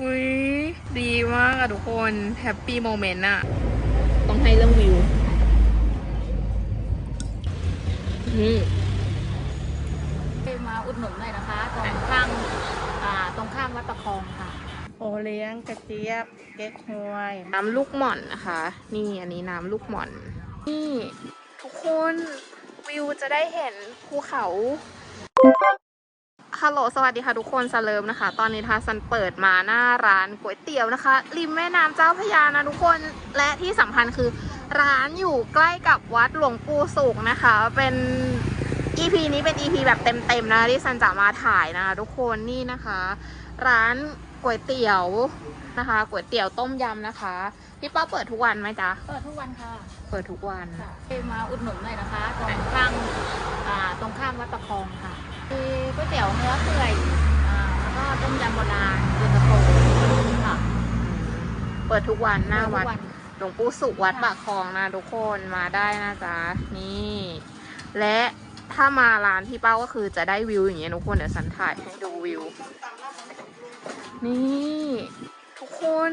อุ้ยดีมากอะทุกคนแฮปปี้โมเมนต์อะต้องให้เรื่องวิวอืมมาอุดหนุนหน่อยนะคะ ตรงข้างอ่าตรงข้ามวัดประคองค่ะ โอเลี้ยงกระเจี๊ยบเก๊กฮวย น้ำลูกหม่อนนะคะ นี่อันนี้น้ำลูกหม่อน นี่ ทุกคนวิวจะได้เห็นภูเขา ฮัลโหลสวัสดีค่ะทุกคนสเลิมนะคะ ตอนนี้ทาซันเปิดมาหน้าร้านก๋วยเตี๋ยวนะคะ ริมแม่น้ำเจ้าพระยานะทุกคนและที่สำคัญคือ ร้านอยู่ใกล้กับวัดหลวงปู่สุขนะคะ เป็น EP นี้เป็น EP แบบเต็มๆนะที่ซันจะมาถ่ายนะคะทุกคนนี่นะคะ ร้านก๋วยเตี๋ยวนะคะก๋วยเตี๋ยวต้มยำนะคะพี่ป้าเปิดทุกวันไหมจ๊ะเปิดทุกวันค่ะ เปิดทุกวันมาอุดหนุนหน่อยนะคะ ตรงข้างอ่าตรงข้ามวัดประคองค่ะ มีก๋วยเตี๋ยวเนื้อเปื่อยอ่าแล้วก็ต้มยำโบราณเย็นตาโฟค่ะเปิดทุกวันหน้าวัด เปิทุก หลวงปู่สุขวัดปากคลองนะทุกคนมาได้นะจ๊ะนี่ และถ้ามาร้านพี่เป้าก็คือจะได้วิวอย่างเงี้ยทุกคนเดี๋ยวสันถ่ายให้ดูวิว นี่ ทุกคน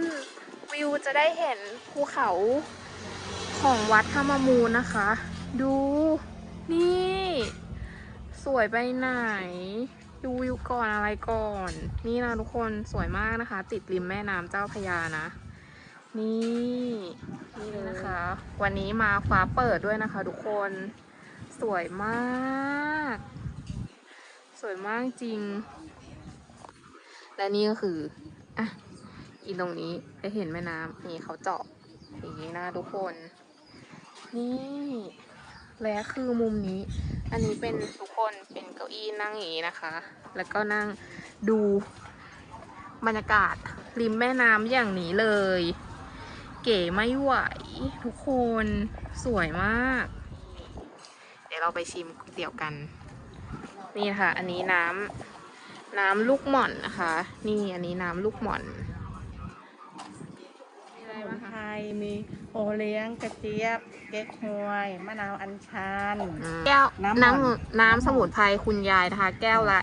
วิวจะได้เห็นภูเขาของวัดธรรมมูลนะคะ ดูนี่ สวยไปไหน ดูวิวก่อนอะไรก่อน นี่นะทุกคนสวยมากนะคะ ติดริมแม่น้ำเจ้าพยานะ นี่นี่เลยนะคะ วันนี้มาฟ้าเปิดด้วยนะคะ ทุกคนสวยมาก สวยมากจริง และนี่ก็คืออะอีตรงนี้ได้เห็นแม่น้ำนี่เขาเจาะอย่างนี้นะทุกคน นี่และคือมุมนี้ อันนี้เป็นทุกคนเป็นเก้าอี้นั่งอย่างนี้นะคะ แล้วก็นั่งดูบรรยากาศริมแม่น้ำอย่างนี้เลย เก๋ไม่ไหว ทุกคนสวยมาก เดี๋ยวเราไปชิมก๋วยเตี๋ยวกัน นี่นะคะอันนี้น้ำน้ำลูกหม่อนนะคะ นี่อันนี้น้ำลูกหม่อน สมุบ้างนคะไพรมีโอเลี้ยงกระเจี๊ยบ เก๊กฮวยมะนาวอัญชัน แก้วน้ำหม่น้อนำน้ำสมุนไพรคุณยายนะคะ แก้วละ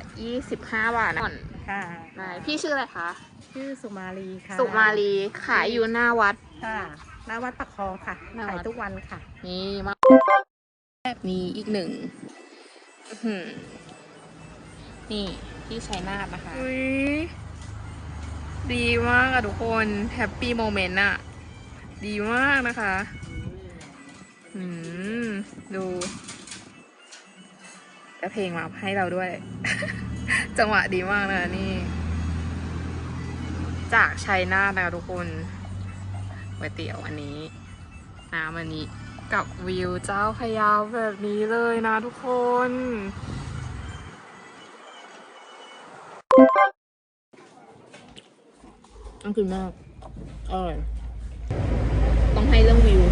25 บาทนะหม่อนค่ะไหนพี่ชื่ออะไรคะ ชื่อสุมาลีค่ะสุมาลีขายอยู่หน้าวัด ค่ะหน้าวัดประคองค่ะหน้าวัด ขายทุกวันค่ะ นี่มาแบบนี้อีกหนึ่งอื้อหือนี่ที่ชัยนาทนะคะ อุ้ยดีมากอะทุกคน แฮปปี้โมเมนต์อะ ดีมากนะคะ อืม ดูแต่เพลงมาให้เราด้วย จังหวะดีมากนะคะนี่ จากชัยนาทนะคะทุกคนก๋วยเตี๋ยวอันนี้น้ำอันนี้กับวิวเจ้าพระยาแบบนี้เลยนะทุกคนต้องกินมากอร่อย ต้องให้เรื่องวิว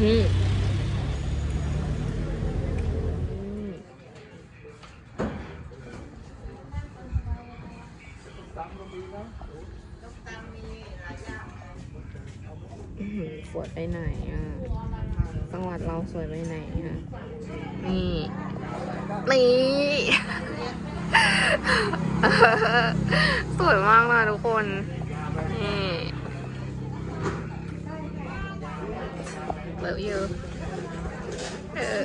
อืมอืมอื้อหือสวยไปไหนอะ จังหวัดเราสวยไปไหนอะ นี่ นี่ สวยมากเลยทุกคน นี่เลิฟยูเออ